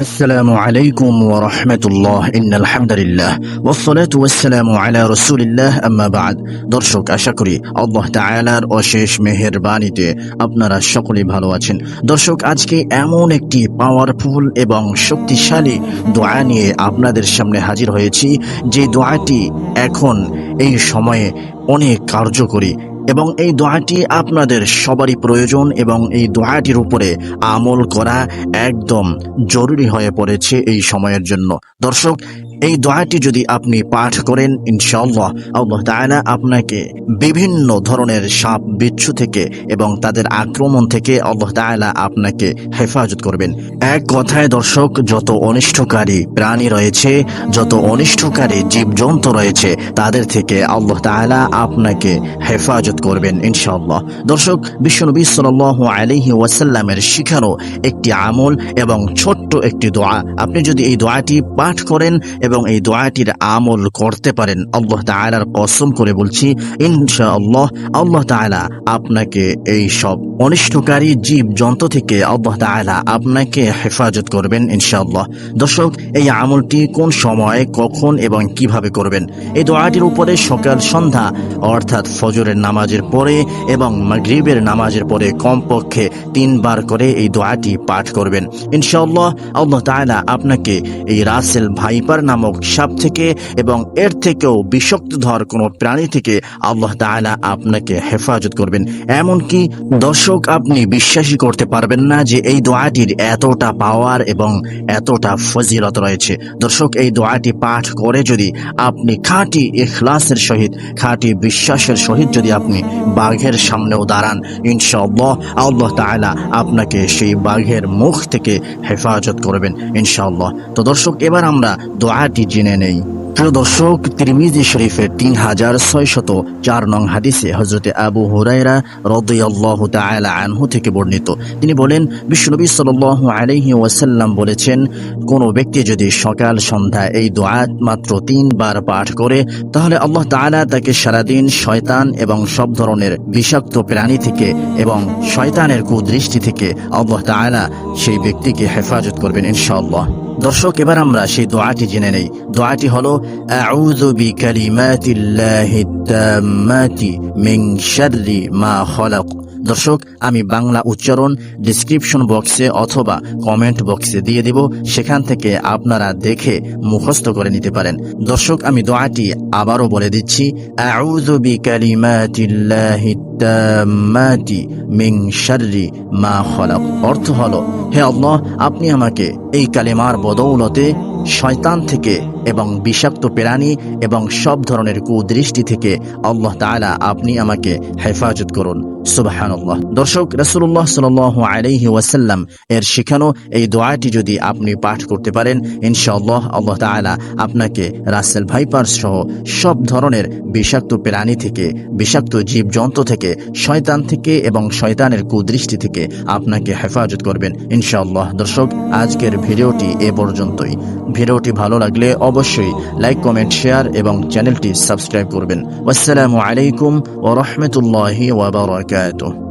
السلام عليكم ورحمة الله إن الحمد لله والصلاة والسلام على رسول الله أما بعد দর্শক আশা করি আল্লাহ তাআলার অশেষ মেহেরবানিতে আপনারা সকলেই ভালো আছেন দর্শক আজকে এমন একটি পাওয়ারফুল এবং শক্তিশালী দোয়া নিয়ে আপনাদের সামনে হাজির হয়েছি যে দোয়াটি এখন এই সময়ে অনেক কার্যকরী এবং এই দোয়াটি আপনাদের সবারই প্রয়োজন এবং এই দোয়াটির উপরে আমল করা একদম জরুরি হয়ে পড়েছে এই সময়ের জন্য। দর্শক, এই দোয়াটি যদি আপনি পাঠ করেন, ইনশাআল্লাহ আল্লাহ তাআলা আপনাকে বিভিন্ন ধরনের সাপ বিচ্ছু থেকে এবং তাদের আক্রমণ থেকে আল্লাহ তাআলা আপনাকে হেফাজত করবেন। এক কথায় দর্শক, যত অনিষ্টকারী প্রাণী রয়েছে, যত অনিষ্টকারী জীবজন্তু রয়েছে, তাদের থেকে আল্লাহ তাআলা আপনাকে হেফাজত করবেন, ইনশাআল্লাহ। দর্শক, বিশ্বনবী সাল আলহি ওয়াসাল্লামের শিখানো একটি আমল এবং ছোট্ট একটি দোয়া। আপনি যদি এই দোয়াটি পাঠ করেন এবং এই দোয়াটির আমল করতে পারেন, আল্লাহ তায়ালার কসম করে বলছি, ইনশাআল্লাহ, আল্লাহ তায়ালা আপনাকে এই সব অনিষ্টকারী জীব জন্তু থেকে আল্লাহ তাআলা আপনাকে হেফাজত করবেন, ইনশাআল্লাহ। দর্শক, এই আমলটি কোন সময়, কখন এবং কীভাবে করবেন? এই দোয়াটির উপরে সকাল, সন্ধ্যা, অর্থাৎ ফজরের নামাজের পরে এবং মাগরিবের নামাজের পরে কমপক্ষে তিনবার করে এই দোয়াটি পাঠ করবেন। ইনশাআল্লাহ, আল্লাহ তাআলা আপনাকে এই রাসেল ভাইপার নামক সাপ থেকে এবং এর থেকেও বিষাক্তধর কোনো প্রাণী থেকে আল্লাহ তাআলা আপনাকে হেফাজত করবেন। এমনকি দর্শক, আপনি বিশ্বাসই করতে পারবেন না যে এই দোয়াটির এতটা পাওয়ার এবং এতটা ফজিলত রয়েছে। দর্শক, এই দোয়াটি পাঠ করে যদি আপনি খাঁটি ইখলাসের সহিত, খাঁটি বিশ্বাসের সহিত যদি আপনি বাঘের সামনেও দাঁড়ান, ইনশাআল্লাহ আল্লাহ তাআলা আপনাকে সেই বাঘের মুখ থেকে হেফাজত করবেন, ইনশাআল্লাহ। তো দর্শক, এবার আমরা দোয়াটি জেনে নেই। প্রিয় দর্শক, তিরমিজি শরীফের তিন হাজার ছয়শত চার নং হাদিসে হজরতে আবু হুরাইরা রদিয়াল্লাহ তাআলা আনহু থেকে বর্ণিত। তিনি বলেন বিশ্বনবী সাল্লাল্লাহু আলাইহি ওয়াসাল্লাম বলেছেন, কোনো ব্যক্তি যদি সকাল, সন্ধ্যা এই দোয়া মাত্র তিনবার পাঠ করে, তাহলে আল্লাহ তাআলা তাকে সারাদিন শয়তান এবং সব ধরনের বিষাক্ত প্রাণী থেকে এবং শয়তানের কুদৃষ্টি থেকে আল্লাহ তাআলা সেই ব্যক্তিকে হেফাজত করবেন ইনশাআল্লাহ। দর্শক, এবার আমরা সেই দোয়াটি জেনে নেই। দোয়াটি হলো, আউযু বিকালিমাতিল্লাহিত তাম্মাতি মিন শাররি মা খলাক। দর্শক, আমি বাংলা উচ্চারণ ডিসক্রিপশন বক্সে অথবা কমেন্ট বক্সে দিয়ে দেব, সেখান থেকে আপনারা দেখে মুখস্থ করে নিতে পারেন। দর্শক, আমি দোয়াটি আবারও বলে দিচ্ছি মা অর্থ হলো, হে আল্লাহ, আপনি আমাকে এই কালিমার বদৌলতে শয়তান থেকে এবং বিষাক্ত প্রাণী এবং সব ধরনের কুদৃষ্টি থেকে আল্লাহ তাআলা আপনি আমাকে হেফাজত করুন। সুবাহানুল্লাহ। দর্শক রসুল্লাহ সাল আলাইহি ওয়াসাল্লাম এর শেখানো এই দোয়াটি যদি আপনি পাঠ করতে পারেন, ইনশাআল্লাহ আল্লাহ তাআলা আপনাকে রাসেল ভাইপার সহ সব ধরনের বিষাক্ত প্রাণী থেকে, বিষাক্ত জীবজন্তু থেকে, শয়তান থেকে এবং শয়তানের কুদৃষ্টি থেকে আপনাকে হেফাজত করবেন, ইনশাআল্লাহ। দর্শক, আজকের ভিডিওটি এ পর্যন্তই। ভিডিওটি ভালো লাগলে অবশ্যই লাইক, কমেন্ট, শেয়ার এবং চ্যানেলটি সাবস্ক্রাইব করবেন। আসসালামু আলাইকুম ও রহমতুল্লাহি Gaeto.